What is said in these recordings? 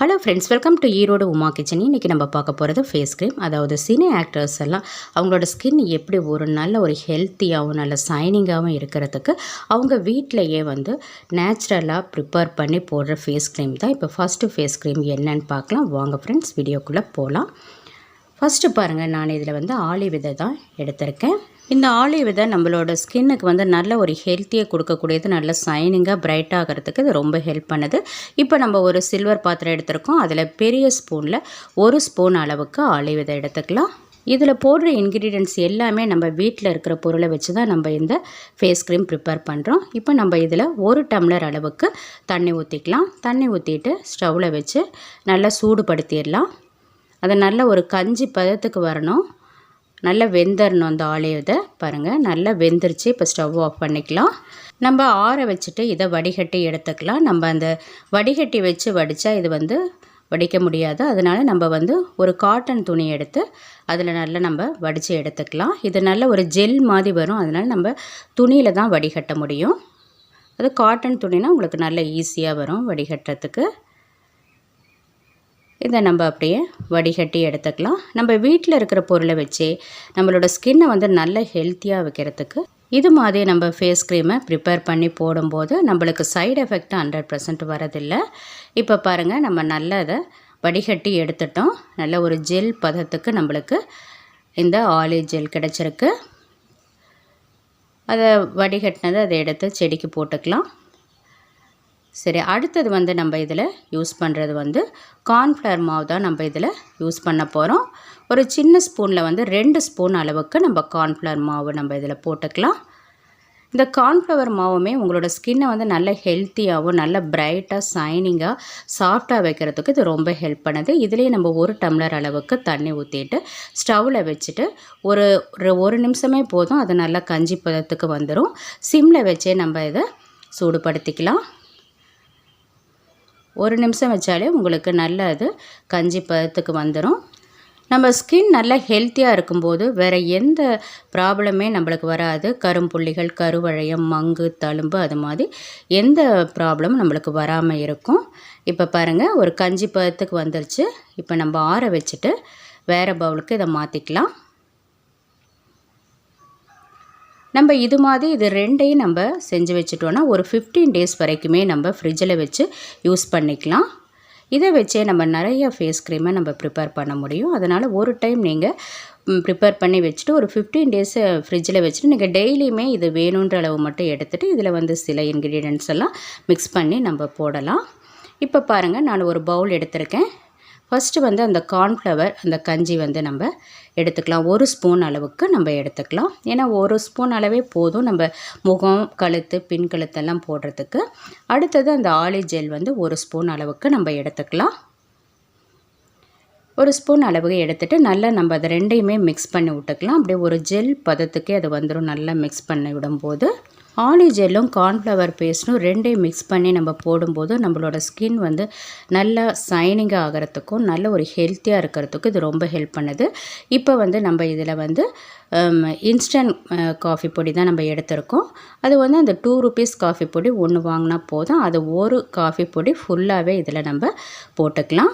Hello friends welcome to Erode Uma kitchen இன்றைக்கி நம்ம பார்க்க போகிறது ஃபேஸ் க்ரீம் அதாவது சினி ஆக்டர்ஸ் எல்லாம் அவங்களோட ஸ்கின் எப்படி ஒரு நல்ல ஒரு ஹெல்த்தியாகவும் நல்ல சைனிங்காகவும் இருக்கிறதுக்கு அவங்க வீட்டிலையே வந்து நேச்சுரலாக ப்ரிப்பேர் பண்ணி போடுற ஃபேஸ் க்ரீம் தான். இப்போ ஃபஸ்ட்டு ஃபேஸ் க்ரீம் என்னன்னு பார்க்கலாம். வாங்க ஃப்ரெண்ட்ஸ் வீடியோக்குள்ளே போகலாம் ஃபஸ்ட்டு பாருங்கள் நான் இதில் வந்து ஆலி விதை தான் எடுத்திருக்கேன். இந்த ஆலிவ் விதை நம்மளோட ஸ்கின்னுக்கு வந்து நல்ல ஒரு ஹெல்த்தியை கொடுக்கக்கூடியது நல்ல சைனிங்காக பிரைட் ஆகிறதுக்கு இது ரொம்ப ஹெல்ப் பண்ணுது. இப்போ நம்ம ஒரு சில்வர் பாத்திரம் எடுத்திருக்கோம். அதில் பெரிய ஸ்பூனில் ஒரு ஸ்பூன் அளவுக்கு ஆலிவ் விதை எடுத்துக்கலாம். இதில் போடுற இன்க்ரீடியன்ட்ஸ் எல்லாமே நம்ம வீட்டில் இருக்கிற பொருளை வச்சு தான் நம்ம இந்த ஃபேஸ் க்ரீம் ப்ரிப்பேர் பண்ணுறோம் இப்போ நம்ம இதில் ஒரு டம்ளர் அளவுக்கு தண்ணி ஊற்றிக்கலாம் தண்ணி ஊற்றிட்டு ஸ்டவ்வில் வச்சு நல்லா சூடுபடுத்திடலாம். அதை நல்ல ஒரு கஞ்சி பதத்துக்கு வரணும். நல்லா வெந்தரணும் அந்த ஆலயத்தை பாருங்கள் நல்லா வெந்துருச்சு. இப்போ ஸ்டவ் ஆஃப் பண்ணிக்கலாம். நம்ம ஆற வச்சுட்டு இதை வடிகட்டி எடுத்துக்கலாம். நம்ம அந்த வடிகட்டி வச்சு வடித்தா இது வந்து வடிக்க முடியாது. அதனால் நம்ம வந்து ஒரு காட்டன் துணி எடுத்து அதில் நல்லா நம்ம வடித்து எடுத்துக்கலாம். இது நல்ல ஒரு ஜெல் மாதிரி வரும். அதனால் நம்ம துணியில் தான் வடிகட்ட முடியும். அது காட்டன் துணினா உங்களுக்கு நல்ல ஈஸியாக வரும் வடிகட்டுறதுக்கு. இதை நம்ம அப்படியே வடிகட்டி எடுத்துக்கலாம். நம்ம வீட்டில் இருக்கிற பொருளை வச்சு நம்மளோட ஸ்கின்னை வந்து நல்ல ஹெல்த்தியாக வைக்கிறதுக்கு இது மாதிரி நம்ம ஃபேஸ் க்ரீமை ப்ரிப்பேர் பண்ணி போடும்போது நம்மளுக்கு சைடு எஃபெக்ட் ஹண்ட்ரட் பர்சன்ட் வரதில்லை. இப்போ பாருங்கள் நம்ம நல்ல இதை வடிகட்டி எடுத்துட்டோம். நல்ல ஒரு ஜெல் பதத்துக்கு நம்மளுக்கு இந்த ஆலி ஜெல் கிடச்சிருக்கு. அதை வடிகட்டினதை அதை எடுத்து செடிக்கு போட்டுக்கலாம். சரி அடுத்தது வந்து நம்ம இதில் யூஸ் பண்ணுறது வந்து கார்ன்ஃப்ளவர் மாவு தான் நம்ம இதில் யூஸ் பண்ண போகிறோம். ஒரு சின்ன ஸ்பூனில் வந்து ரெண்டு ஸ்பூன் அளவுக்கு நம்ம கார்ன்ஃப்ளவர் மாவு நம்ம இதில் போட்டுக்கலாம். இந்த கார்ன்ஃப்ளவர் மாவுமே உங்களோட ஸ்கின்னை வந்து நல்ல ஹெல்த்தியாகவும் நல்ல பிரைட்டாக சைனிங்காக சாஃப்டாக வைக்கிறதுக்கு இது ரொம்ப ஹெல்ப் பண்ணுது. இதுலேயே நம்ம ஒரு டம்ளர் அளவுக்கு தண்ணி ஊற்றிட்டு ஸ்டவ்வில் வச்சுட்டு ஒரு ஒரு நிமிஷமே போதும் அது நல்லா கஞ்சி பதத்துக்கு வந்துடும். சிம்மில் வச்சே நம்ம இதை சூடுபடுத்திக்கலாம். ஒரு நிமிஷம் வச்சாலே உங்களுக்கு நல்ல அது கஞ்சி பதத்துக்கு வந்துடும் நம்ம ஸ்கின் நல்லா ஹெல்த்தியாக இருக்கும்போது வேறு எந்த ப்ராப்ளமே நம்மளுக்கு வராது. கரும்புள்ளிகள் கருவழையம் மங்கு தழும்பு அது மாதிரி எந்த ப்ராப்ளமும் நம்மளுக்கு வராமல் இருக்கும். இப்போ பாருங்கள் ஒரு கஞ்சி பதத்துக்கு வந்துருச்சு. இப்போ நம்ம ஆற வச்சுட்டு வேறு பவுலுக்கு இதை மாற்றிக்கலாம் நம்ம இது மாதிரி இது ரெண்டையும் நம்ம செஞ்சு வச்சுட்டோன்னா ஒரு ஃபிஃப்டீன் டேஸ் வரைக்குமே நம்ம ஃப்ரிட்ஜில் வச்சு யூஸ் பண்ணிக்கலாம். இதை வச்சே நம்ம நிறைய ஃபேஸ் க்ரீமை நம்ம ப்ரிப்பேர் பண்ண முடியும். அதனால் ஒரு டைம் நீங்கள் ப்ரிப்பேர் பண்ணி வச்சுட்டு ஒரு ஃபிஃப்டீன் டேஸு ஃப்ரிட்ஜில் வச்சுட்டு நீங்கள் டெய்லியுமே இது வேணுன்ற அளவு மட்டும் எடுத்துகிட்டு இதில் வந்து சில இன்க்ரீடியன்ட்ஸ் எல்லாம் மிக்ஸ் பண்ணி நம்ம போடலாம். இப்போ பாருங்கள் நான் ஒரு பவுல் எடுத்திருக்கேன். ஃபஸ்ட்டு வந்து அந்த கார்ன்ஃப்ளவர் அந்த கஞ்சி வந்து நம்ம எடுத்துக்கலாம். ஒரு ஸ்பூன் அளவுக்கு நம்ம எடுத்துக்கலாம். ஏன்னா ஒரு ஸ்பூன் அளவே போதும். நம்ம முகம் கழுத்து பின் கழுத்தெல்லாம் போடுறதுக்கு. அடுத்தது அந்த ஆலி ஜெல் வந்து ஒரு ஸ்பூன் அளவுக்கு நம்ம எடுத்துக்கலாம். ஒரு ஸ்பூன் அளவுக்கு எடுத்துகிட்டு நல்லா நம்ம அதை ரெண்டையுமே மிக்ஸ் பண்ணி விட்டுக்கலாம். அப்படியே ஒரு ஜெல் பதத்துக்கே அது வந்துடும் நல்லா மிக்ஸ் பண்ணி விடும்போது. ஆலி ஜெல்லும் கார்ன்ஃப்ளவர் பேஸ்ட்டும் ரெண்டையும் மிக்ஸ் பண்ணி நம்ம போடும்போது நம்மளோட ஸ்கின் வந்து நல்லா சைனிங்காக ஆகிறதுக்கும் நல்ல ஒரு ஹெல்த்தியாக இருக்கிறதுக்கும் இது ரொம்ப ஹெல்ப் பண்ணுது. இப்போ வந்து நம்ம இதில் வந்து இன்ஸ்டன்ட் காஃபி பொடி தான் நம்ம எடுத்திருக்கோம். அது வந்து அந்த டூ ருபீஸ் காஃபி பொடி ஒன்று வாங்கினா போதும். அது ஒரு காஃபி பொடி ஃபுல்லாகவே இதில் நம்ம போட்டுக்கலாம்.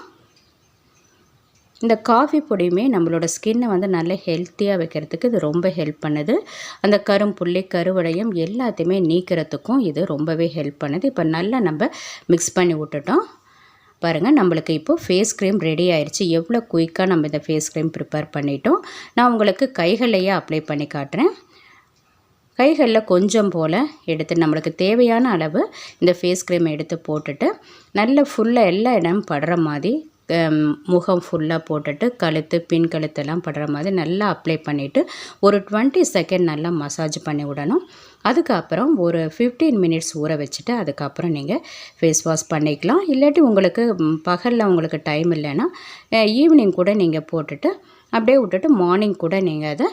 இந்த காஃபி பொடியுமே நம்மளோட ஸ்கின்னை வந்து நல்ல ஹெல்த்தியாக வைக்கிறதுக்கு இது ரொம்ப ஹெல்ப் பண்ணுது. அந்த கரும்புள்ளி கருவடையும் எல்லாத்தையுமே நீக்கிறதுக்கும் இது ரொம்பவே ஹெல்ப் பண்ணுது. இப்போ நல்லா நம்ம மிக்ஸ் பண்ணி விட்டுட்டோம். பாருங்கள் நம்மளுக்கு இப்போது ஃபேஸ் க்ரீம் ரெடி ஆயிடுச்சு எவ்வளோ குயிக்காக நம்ம இந்த ஃபேஸ் க்ரீம் ப்ரிப்பேர் பண்ணிட்டோம். நான் உங்களுக்கு கைகளையே அப்ளை பண்ணி காட்டுறேன். கைகளில் கொஞ்சம் போல் எடுத்து நம்மளுக்கு தேவையான அளவு இந்த ஃபேஸ் க்ரீம் எடுத்து போட்டுட்டு நல்ல ஃபுல்லாக எல்லா இடமும் படுற மாதிரி முகம் ஃபுல்லாக போட்டுட்டு கழுத்து பின் கழுத்தெல்லாம் படுற மாதிரி நல்லா அப்ளை பண்ணிவிட்டு ஒரு டுவெண்ட்டி செகண்ட் நல்லா மசாஜ் பண்ணி விடணும். அதுக்கப்புறம் ஒரு ஃபிஃப்டீன் மினிட்ஸ் ஊற வச்சுட்டு அதுக்கப்புறம் நீங்கள் ஃபேஸ் வாஷ் பண்ணிக்கலாம். இல்லாட்டி உங்களுக்கு பகலில் உங்களுக்கு டைம் இல்லைன்னா ஈவினிங் கூட நீங்கள் போட்டுட்டு அப்படியே விட்டுட்டு மார்னிங் கூட நீங்கள் அதை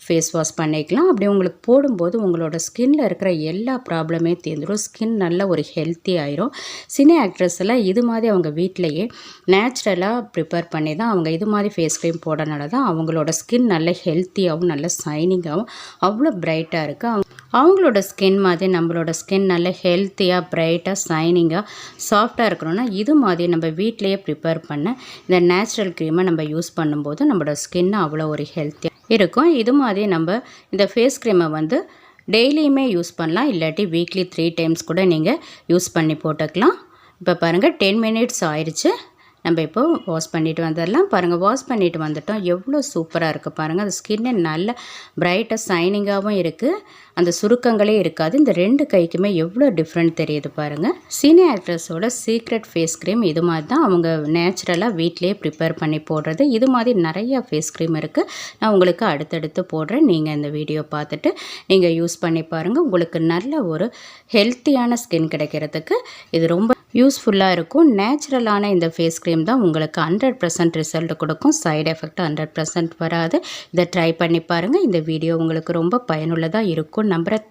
ஃபேஸ் வாஷ் பண்ணிக்கலாம். அப்படி உங்களுக்கு போடும்போது உங்களோட ஸ்கின்ல இருக்கிற எல்லா ப்ராப்ளமே தீர்ந்துடும். ஸ்கின் நல்ல ஒரு ஹெல்த்தி ஆயிரும். சினி ஆக்ட்ரஸ் எல்லாம் இது மாதிரி அவங்க வீட்டிலையே நேச்சுரலாக ப்ரிப்பேர் பண்ணி தான் அவங்க இது மாதிரி ஃபேஸ் க்ரீம் போடனால தான் அவங்களோட ஸ்கின் நல்ல ஹெல்த்தியாகவும் நல்ல ஷைனிங்காகவும் அவ்வளோ பிரைட்டாக இருக்குது அவங்களோட ஸ்கின் மாதிரி நம்மளோட ஸ்கின் நல்ல ஹெல்த்தியாக பிரைட்டாக ஷைனிங்காக சாஃப்டாக இருக்கணும்னா இது மாதிரி நம்ம வீட்டிலையே ப்ரிப்பேர் பண்ண இந்த நேச்சுரல் க்ரீமை நம்ம யூஸ் பண்ணும்போது நம்மளோட ஸ்கின் அவ்வளோ ஒரு ஹெல்த்தியாக இருக்கும். இது மாதிரி நம்ம இந்த ஃபேஸ் க்ரீமை வந்து டெய்லியுமே யூஸ் பண்ணலாம். இல்லாட்டி வீக்லி த்ரீ டைம்ஸ் கூட நீங்கள் யூஸ் பண்ணி போட்டுக்கலாம். இப்போ பாருங்கள் டென் மினிட்ஸ் ஆயிடுச்சு. நம்ம இப்போ வாஷ் பண்ணிவிட்டு வந்துடலாம் பாருங்கள் வாஷ் பண்ணிவிட்டு வந்துட்டோம். எவ்வளோ சூப்பராக இருக்குது பாருங்கள் அந்த ஸ்கின்னு நல்ல பிரைட்டாக சைனிங்காகவும் இருக்குது அந்த சுருக்கங்களே இருக்காது. இந்த ரெண்டு கைக்குமே எவ்வளோ டிஃப்ரெண்ட் தெரியுது பாருங்கள் சீனியர் ஆக்ட்ரஸோட சீக்ரெட் ஃபேஸ் க்ரீம் இது மாதிரி தான் அவங்க நேச்சுரலாக வீட்லேயே ப்ரிப்பேர் பண்ணி போடுறது. இது மாதிரி நிறையா ஃபேஸ் க்ரீம் இருக்குது நான் உங்களுக்கு அடுத்தடுத்து போடுறேன். நீங்கள் இந்த வீடியோ பார்த்துட்டு நீங்கள் யூஸ் பண்ணி பாருங்கள் உங்களுக்கு நல்ல ஒரு ஹெல்த்தியான ஸ்கின் கிடைக்கிறதுக்கு இது ரொம்ப யூஸ்ஃபுல்லாக இருக்கும். நேச்சுரலான இந்த ஃபேஸ் க்ரீம் க்ரீம் தான் உங்களுக்கு ஹண்ட்ரட் பர்சன்ட் ரிசல்ட் கொடுக்கும். சைடு எஃபெக்ட் ஹண்ட்ரட் பர்சன்ட் வராது. இதை ட்ரை பண்ணி பாருங்கள் இந்த வீடியோ உங்களுக்கு ரொம்ப பயனுள்ளதாக இருக்கும். நம்புகிறேன்